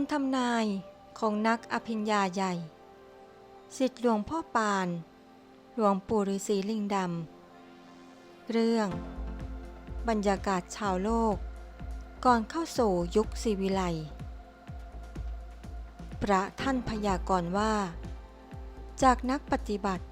ำทำนายของนักอภิญญาใหญ่สิทธิหลวงพ่อปาน หลวงปู่ฤาษีลิงดำ เรื่อง บรรยากาศชาวโลก ก่อนเข้าสู่ยุคศิวิไลพระท่านพยากรณ์ว่า จากนักปฏิบัติ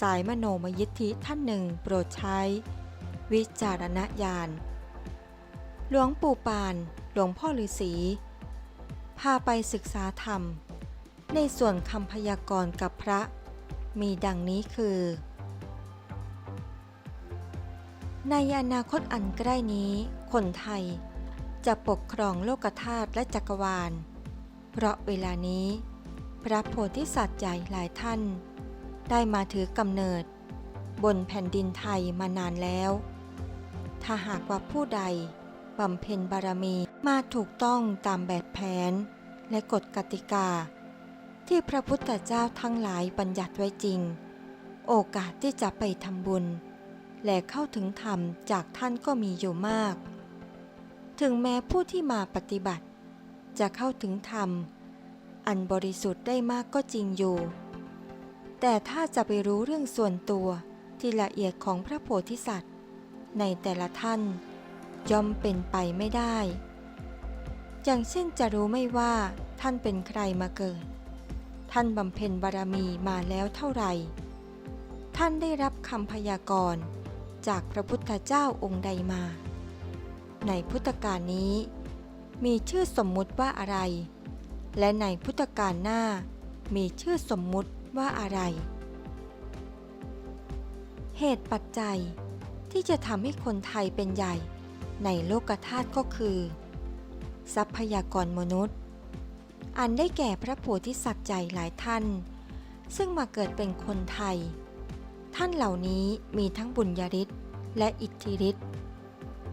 สายมโนมยิทธิท่านหนึ่งโปรดใช้ วิจารณญาณ หลวงปู่ปาน หลวงพ่อฤาษี พาไปศึกษาธรรม ในส่วนคำพยากรณ์กับพระ มีดังนี้คือ ในอนาคตอันใกล้นี้ คนไทยจะปกครองโลกธาตุและจักรวาล เพราะเวลานี้ พระโพธิสัตว์ใหญ่หลายท่าน ได้มาถือกำเนิด บนแผ่นดินไทยมานานแล้ว ถ้าหากว่าผู้ใด บำเพ็ญบารมีมาถูกต้องตามแบบแผน และกฎกติกา ที่พระพุทธเจ้าทั้งหลายบัญญัติไว้จริง โอกาสที่จะไปทำบุญ และเข้าถึงธรรมจากท่านก็มีอยู่มาก ถึงแม้ผู้ที่มาปฏิบัติ จะเข้าถึงธรรม อันบริสุทธิ์ได้มากก็จริงอยู่ แต่ถ้าจะไปรู้เรื่องส่วนตัวที่ละเอียดของพระโพธิสัตว์ ในแต่ละท่าน ย่อมเป็นไปไม่ได้ อย่างเช่นจะรู้ไม่ว่า ท่านเป็นใครมาเกิด ท่านบำเพ็ญบารมีมาแล้วเท่าไหร่ ท่านได้รับคำพยากรณ์จากพระพุทธเจ้าองค์ใดมา ในพุทธกาลนี้ มีชื่อสมมุติว่าอะไร และในพุทธกาลหน้า มีชื่อสมมุติว่าอะไร เหตุปัจจัยที่จะทำให้คนไทยเป็นใหญ่ ในโลกธาตุก็คือ ทรัพยากรมนุษย์ อันได้แก่พระโพธิสัตว์ใหญ่หลายท่าน ซึ่งมาเกิดเป็นคนไทย ท่านเหล่านี้มีทั้งบุญญาฤทธิ์และอิทธิฤทธิ์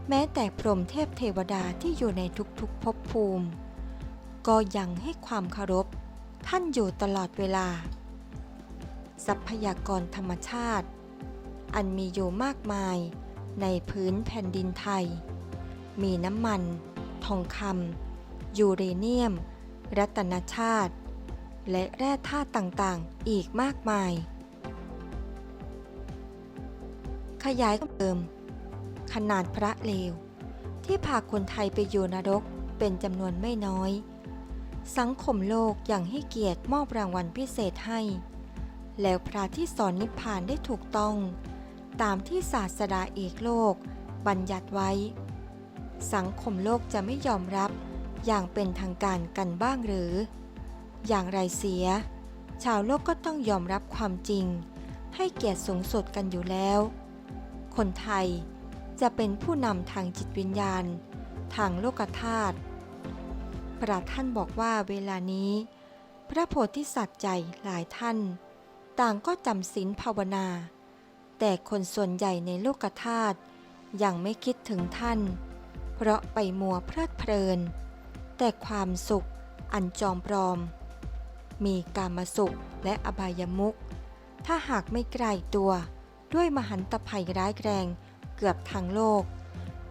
แม้แต่พรหมเทพเทวดาที่อยู่ในทุกๆภพภูมิ ก็ยังให้ความเคารพท่านอยู่ตลอดเวลา ทรัพยากรธรรมชาติ อันมีอยู่มากมาย ในพื้นแผ่นดินไทย มีน้ำมัน ทองคำยูเรเนียม รัตนชาติ และแร่ธาตุต่างๆ อีกมากมาย ขยายเติม ขนาดพระเลว ที่พาคนไทยไปอยู่นรกเป็นจำนวนไม่น้อย สังคมโลกอย่างให้เกียรติมอบรางวัลพิเศษให้ แล้วพระที่สอนนิพพานได้ถูกต้อง ตามที่ศาสดาเอกโลก บัญญัติไว้ สังคมโลกจะไม่ยอมรับอย่างเป็นทางการกันบ้างหรือ อย่างไรเสีย ชาวโลกก็ต้องยอมรับความจริง ให้เกียรติสูงสุดกันอยู่แล้ว คนไทยจะเป็นผู้นำทางจิตวิญญาณ ทางโลกธาตุพระท่านบอกว่าเวลานี้ พระโพธิสัตว์ใหญ่หลายท่าน ต่างก็จำศีลภาวนา แต่คนส่วนใหญ่ในโลกธาตุยังไม่คิดถึงท่าน เพราะไปมัวเพลิดเพลิน แต่ความสุขอันจอมปลอม มีกามสุขและอบายมุขถ้าหากไม่ไกลตัวด้วยมหันตภัยร้ายแรงเกือบทั้งโลก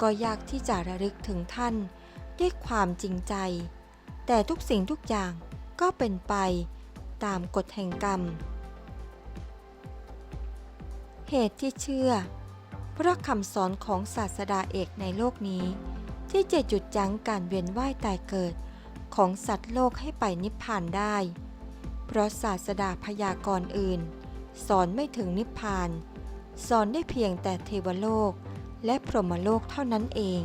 ก็ยากที่จะระลึกถึงท่านด้วยความจริงใจ แต่ทุกสิ่งทุกอย่างก็เป็นไปตามกฎแห่งกรรม เหตุที่เชื่อ เพราะคำสอนของศาสดาเอกในโลกนี้ ที่จะหยุดยั้งการเวียนว่ายตายเกิด ของสัตว์โลกให้ไปนิพพานได้ เพราะศาสดาพยากรณ์อื่น สอนไม่ถึงนิพพาน สอนได้เพียงแต่เทวโลกและพรหมโลกเท่านั้นเอง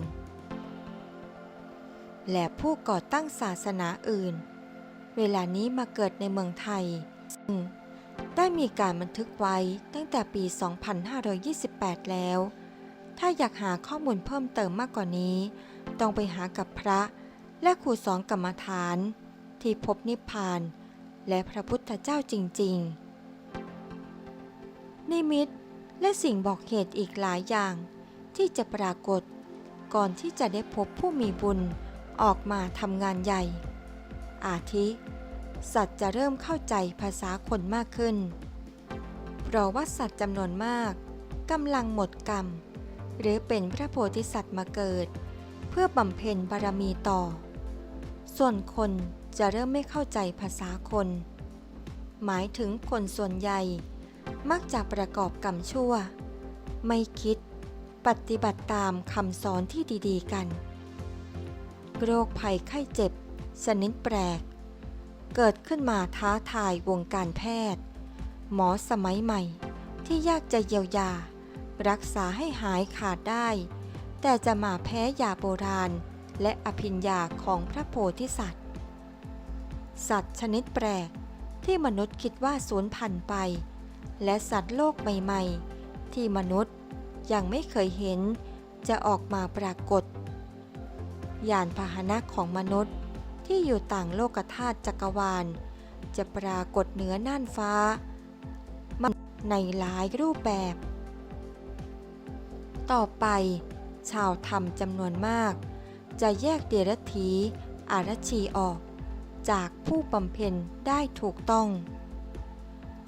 และผู้ก่อตั้งศาสนาอื่น เวลานี้มาเกิดในเมืองไทยซึ่ง ได้มีการบันทึกไว้ตั้งแต่ปี 2528 แล้ว ถ้าอยากหาข้อมูลเพิ่มเติมมากกว่านี้ ต้องไปหากับพระและครูสอนกรรมฐาน ที่พบนิพพาน และพระพุทธเจ้าจริง ๆ นิมิตและสิ่งบอกเหตุอีกหลายอย่าง ที่จะปรากฏ ก่อนที่จะได้พบผู้มีบุญออกมาทำงานใหญ่ อาทิ สัตว์จะเริ่มเข้าใจภาษาคนมากขึ้น เพราะว่าสัตว์จำนวนมากกำลังหมดกรรม หรือเป็นพระโพธิสัตว์มาเกิด เพื่อบำเพ็ญบารมีต่อ ส่วนคนจะเริ่มไม่เข้าใจภาษาคน หมายถึงคนส่วนใหญ่ มักจะประกอบกรรมชั่ว ไม่คิดปฏิบัติตามคำสอนที่ดี ๆ กัน โรคภัยไข้เจ็บ ชนิดแปลก เกิดขึ้นมาท้าทายวงการแพทย์ หมอสมัยใหม่ ที่ยากจะเยียวยา รักษาให้หายขาดได้ แต่จะมาแพ้ยาโบราณ และอภิญญาของพระโพธิสัตว์ สัตว์ชนิดแปลกที่มนุษย์คิดว่าสูญพันธุ์ไป และสัตว์โลกใหม่ ๆ ที่มนุษย์ยังไม่เคยเห็นจะออกมาปรากฏ ยานพาหนะของมนุษย์ ที่อยู่ต่างโลกธาตุจักรวาล จะปรากฏเหนือน่านฟ้า ในหลายรูปแบบ ต่อไป ชาวธรรมจำนวนมาก จะแยกเดรัจฉีอารัชชีออก จากผู้บำเพ็ญได้ถูกต้อง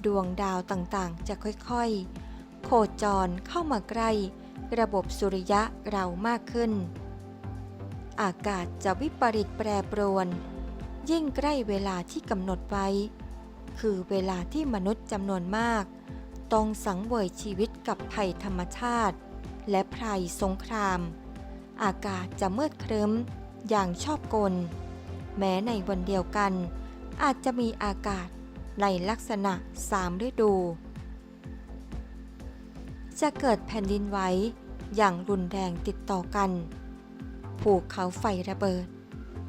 ดวงดาวต่างๆ จะค่อยๆ โคจรเข้ามาใกล้ ระบบสุริยะเรามากขึ้น อากาศจะวิปริตแปรปรวน ยิ่งใกล้เวลาที่กำหนดไว้ คือเวลาที่มนุษย์จำนวนมาก ต้องสังเวยชีวิตกับภัยธรรมชาติ และภัยสงคราม อากาศจะมืดครึ้มอย่างชอบกล แม้ในวันเดียวกัน อาจจะมีอากาศในลักษณะสามฤดู จะเกิดแผ่นดินไหวอย่างรุนแรงติดต่อกัน ภูเขาไฟระเบิด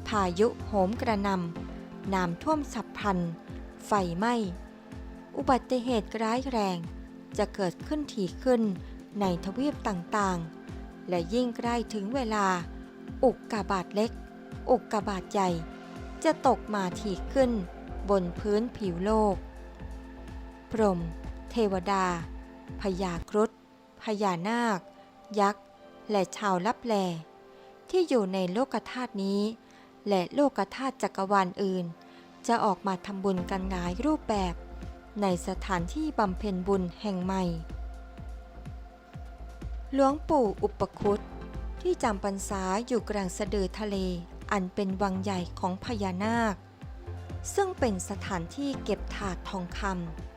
พายุโหมกระหนำน้ำท่วมฉับพลัน ไฟไหม้ อุบัติเหตุร้ายแรง จะเกิดขึ้นถี่ขึ้นในทวีปต่างๆ และยิ่งใกล้ถึงเวลา อุกกาบาตเล็ก อุกกาบาตใหญ่ จะตกมาถี่ขึ้นบนพื้นผิวโลก พรหมเทวดาพญาครุฑพญานาค ยักษ์ และชาวลับแล ที่อยู่ในโลกธาตุนี้ และโลกธาตุจักรวาลอื่น จะออกมาทำบุญกันหลายรูปแบบ ในสถานที่บำเพ็ญบุญแห่งใหม่ หลวงปู่อุปคุตที่จำพรรษาอยู่กลางสะดือทะเลอันเป็นวังใหญ่ของพญานาค ซึ่งเป็นสถานที่เก็บถาดทองค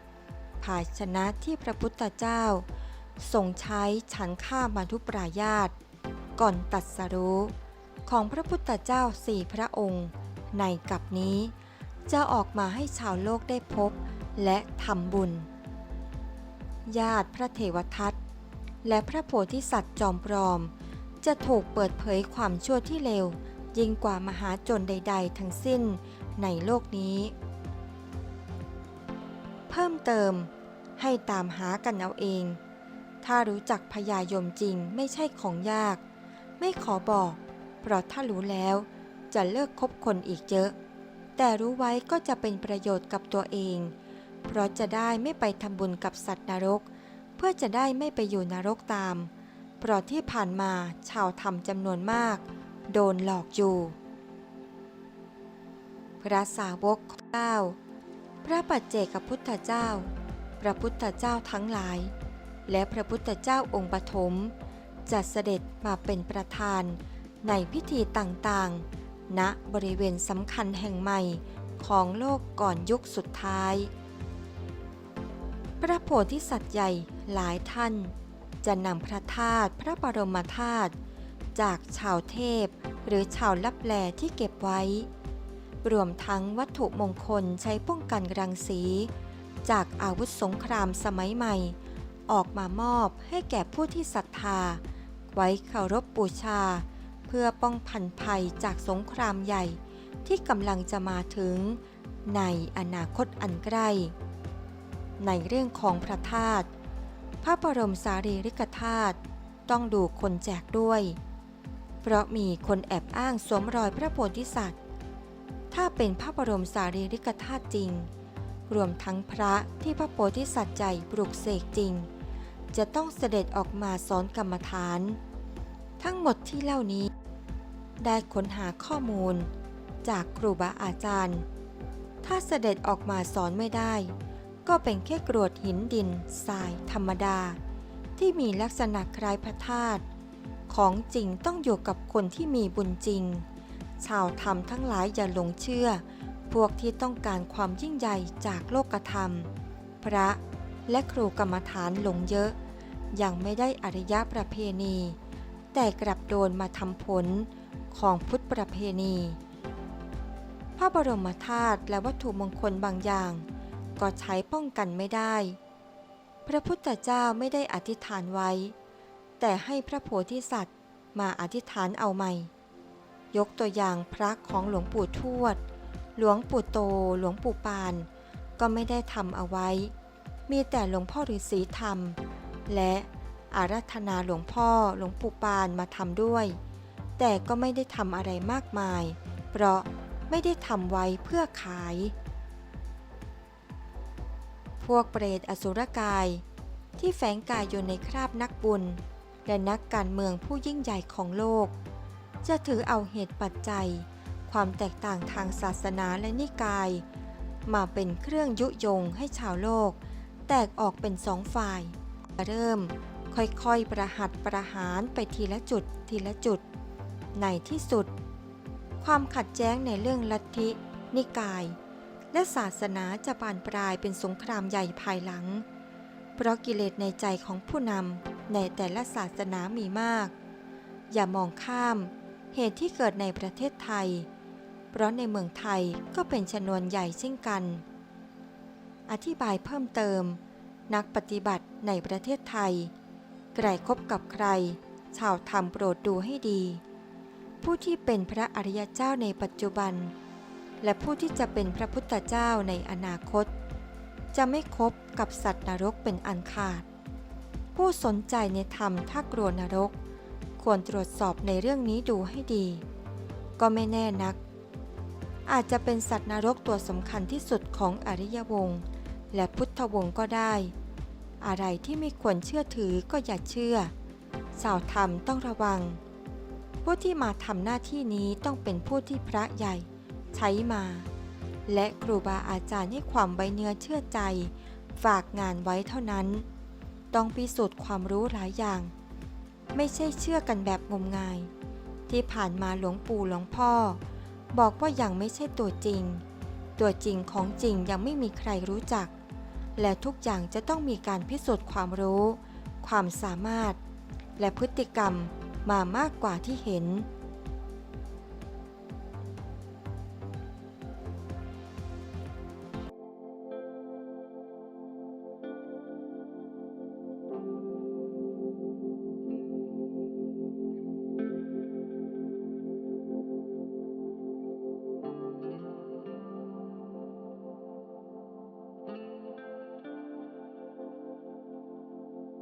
ำภาชนะที่พระพุทธเจ้าทรงใช้ฉันข้ามาทุปรายาต ก่อนตัดสรู้ของพระพุทธเจ้าสี่พระองค์ ในกับนี้ จะออกมาให้ชาวโลกได้พบและทำบุญ ญาติพระเทวทัตและพระโพธิสัตว์จอมปลอม จะถูกเปิดเผยความชั่วที่เลวยิ่งกว่ามหาจนใด ๆ ทั้งสิ้นในโลกนี้ เพิ่มเติมให้ตามหากันเอาเอง ถ้ารู้จักพญายมจริงไม่ใช่ของยาก ไม่ขอบอก เพราะถ้ารู้แล้วจะเลิกคบคนอีกเยอะ แต่รู้ไว้ก็จะเป็นประโยชน์กับตัวเอง เพราะจะได้ไม่ไปทำบุญกับสัตว์นรก เพื่อจะได้ไม่ไปอยู่นรกตาม เพราะที่ผ่านมาชาวธรรมจำนวนมาก โดนหลอกอยู่ พระสาวกเจ้า พระปัจเจกพุทธเจ้า พระพุทธเจ้าทั้งหลาย และพระพุทธเจ้าองค์ปฐม จะเสด็จมาเป็นประธานในพิธีต่างๆ ณ บริเวณสำคัญแห่งใหม่ของโลกก่อนยุคสุดท้าย พระโพธิสัตว์ใหญ่หลายท่าน จะนำพระธาตุพระบรมธาตุจากชาวเทพหรือชาวลับแลที่เก็บไว้ รวมทั้งวัตถุมงคลใช้ป้องกันรังสี จากอาวุธสงครามสมัยใหม่ ออกมามอบให้แก่ผู้ที่ศรัทธา ไว้เคารพบูชา เพื่อป้องพันภัยจากสงครามใหญ่ที่กำลังจะมาถึงในอนาคตอันใกล้ ในเรื่องของพระธาตุพระบรมสารีริกธาตุต้องดูคนแจกด้วย เพราะมีคนแอบอ้างสวมรอยพระโพธิสัตว์ ถ้าเป็นพระบรมสารีริกธาตุจริง รวมทั้งพระที่พระโพธิสัตว์ใจปลุกเสกจริง จะต้องเสด็จออกมาสอนกรรมฐาน ทั้งหมดที่เล่านี้ ได้ค้นหาข้อมูลจากครูบาอาจารย์ ถ้าเสด็จออกมาสอนไม่ได้ ก็เป็นแค่กรวดหินดินทรายธรรมดา ที่มีลักษณะคล้ายพระธาตุของจริงต้องอยู่กับคนที่มีบุญจริง ชาวธรรมทั้งหลายอย่าหลงเชื่อ พวกที่ต้องการความยิ่งใหญ่จากโลกธรรม พระและครูกรรมฐานหลงเยอะ ยังไม่ได้อริยประเพณี แต่กลับโดนมาทำผลของพุทธประเพณี พระบรมธาตุและวัตถุมงคลบางอย่าง ก็ใช้ป้องกันไม่ได้ พระพุทธเจ้าไม่ได้อธิษฐานไว้ แต่ให้พระโพธิสัตว์มาอธิษฐานเอาใหม่ ยกตัวอย่างพระของหลวงปู่ทวด หลวงปู่โต หลวงปู่ปาน ก็ไม่ได้ทำเอาไว้ มีแต่หลวงพ่อฤาษีทำ และอารัธนาหลวงพ่อหลวงปู่ปานมาทำด้วย แต่ก็ไม่ได้ทำอะไรมากมาย เพราะไม่ได้ทำไว้เพื่อขาย พวกเปรตอสุรกาย ที่แฝงกายอยู่ในคราบนักบุญ และนักการเมืองผู้ยิ่งใหญ่ของโลก จะถือเอาเหตุปัจจัย ความแตกต่างทางศาสนาและนิกาย มาเป็นเครื่องยุยงให้ชาวโลก แตกออกเป็นสองฝ่าย เริ่มค่อยๆประหัตประหารไปทีละจุดทีละจุด ในที่สุด ความขัดแย้งในเรื่องลัทธิ นิกาย และศาสนาจะบานปลายเป็นสงครามใหญ่ภายหลัง เพราะกิเลสในใจของผู้นำในแต่ละศาสนามีมาก อย่ามองข้าม เหตุที่เกิดในประเทศไทย เพราะในเมืองไทยก็เป็นชนวนใหญ่เช่นกัน อธิบายเพิ่มเติม นักปฏิบัติในประเทศไทย ใครคบกับใคร ชาวธรรมโปรดดูให้ดี ผู้ที่เป็นพระอริยเจ้าในปัจจุบัน และผู้ที่จะเป็นพระพุทธเจ้าในอนาคต จะไม่คบกับสัตว์นรกเป็นอันขาด ผู้สนใจในธรรมถ้ากลัวนรก ควรตรวจสอบในเรื่องนี้ดูให้ดี ก็ไม่แน่นัก อาจจะเป็นสัตว์นรกตัวสำคัญที่สุดของอริยวงศ์ และพุทธวงศ์ก็ได้ อะไรที่ไม่ควรเชื่อถือก็อย่าเชื่อชาวธรรมต้องระวัง ผู้ที่มาทำหน้าที่นี้ต้องเป็นผู้ที่พระใหญ่ ใช้มา และครูบาอาจารย์ให้ความไว้เนื้อเชื่อใจ ฝากงานไว้เท่านั้น ต้องพิสูจน์ความรู้หลายอย่าง ไม่ใช่เชื่อกันแบบงมงาย ที่ผ่านมาหลวงปู่หลวงพ่อ บอกว่ายังไม่ใช่ตัวจริง ตัวจริงของจริงยังไม่มีใครรู้จัก และทุกอย่างจะต้องมีการพิสูจน์ความรู้ ความสามารถ และพฤติกรรมมามากกว่าที่เห็น